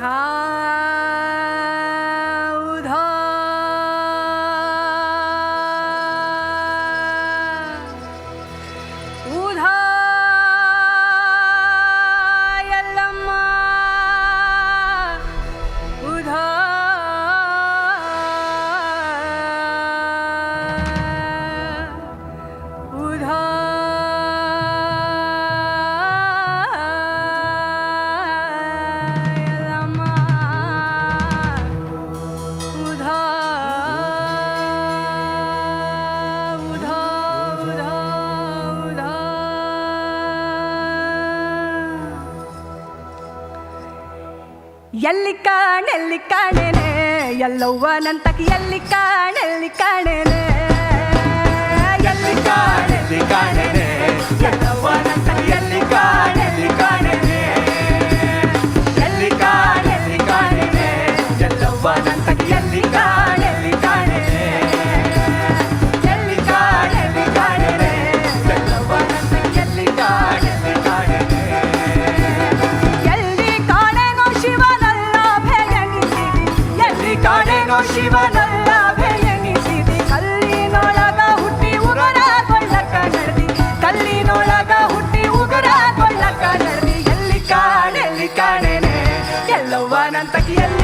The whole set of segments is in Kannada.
Hi. ಎಲ್ಲಿ ಕಾಣೆಲ್ಲಿ ಕಾಣೆನೆ? ಎಲ್ಲವ್ವ ನಂತಕ ಎಲ್ಲಿ ಕಾಣೆಲ್ಲಿ ಕಾಣೆನೆ? ಎಲ್ಲಿ ಕಾಣೆಲ್ಲಿ ಕಾಣೆನೆ? ಜೀವನ ಶಿವನಲ್ಲ ಬೆಳೆನಿಸಿದಿ ಕಲ್ಲಿನೊಳಗ ಹುಟ್ಟಿ ಉಗರ ಕೊಲ್ಲಕ್ಕ ನಡೆದಿ. ಕಲ್ಲಿನೊಳಗ ಹುಟ್ಟಿ ಉಗರ ಕೊಲ್ಲಕ್ಕ ನಡೆದಿ. ಕಾಣೆ ಕಾಣೆಲ್ಲಿ ಕಾಣೆನೆ. ಎಲ್ಲವ್ವ ನನ್ನ ತಗಿಯಲ್ಲಿ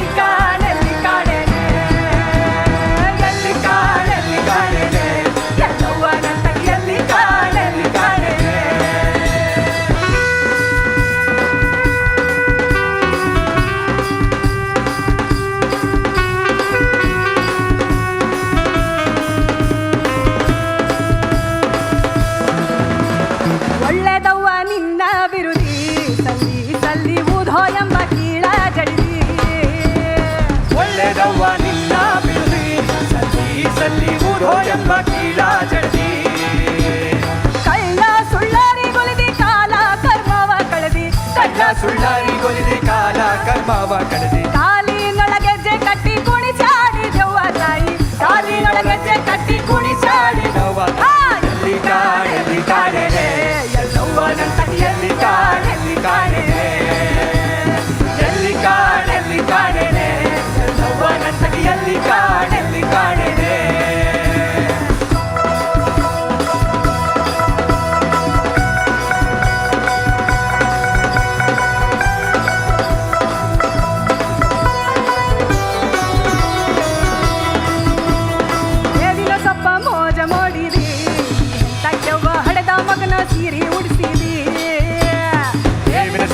கர்மாவா கடுதி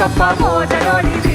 capa, boa, de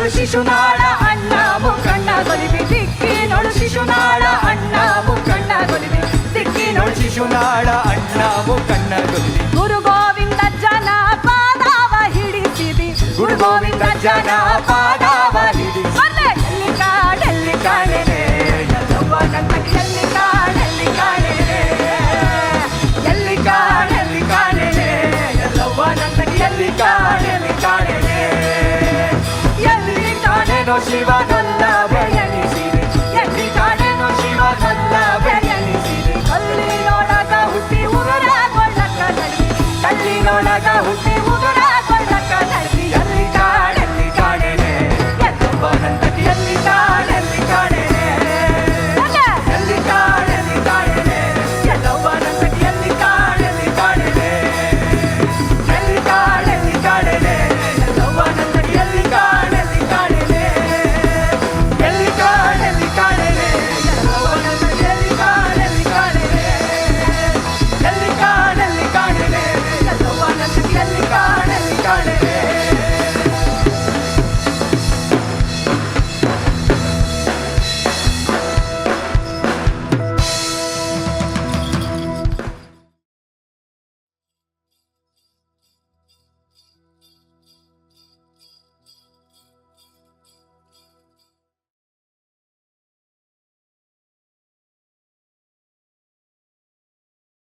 ನೋಡು ಶಿಶುನಾಳ ಅಣ್ಣ ಮುಖಣ್ಣ ಕೊಲಿವೆ ದಿಕ್ಕಿ ನೋಡು ಶಿಶುನಾಳ ಅಣ್ಣ ಮುಖಣ್ಣ ಕೊಲಿವೆ ದಿಕ್ಕಿ ನೋಡು ಶಿಶುನಾಳ ಅಣ್ಣ ಮುಖಣ್ಣ ಕೊಲಿವೆ ಗುರು ಗೋವಿಂದ ಜನ ಪಾದಾವ ಹಿಡಿಸಿದಿ. ಗುರು ಗೋವಿಂದ ಜನ 七八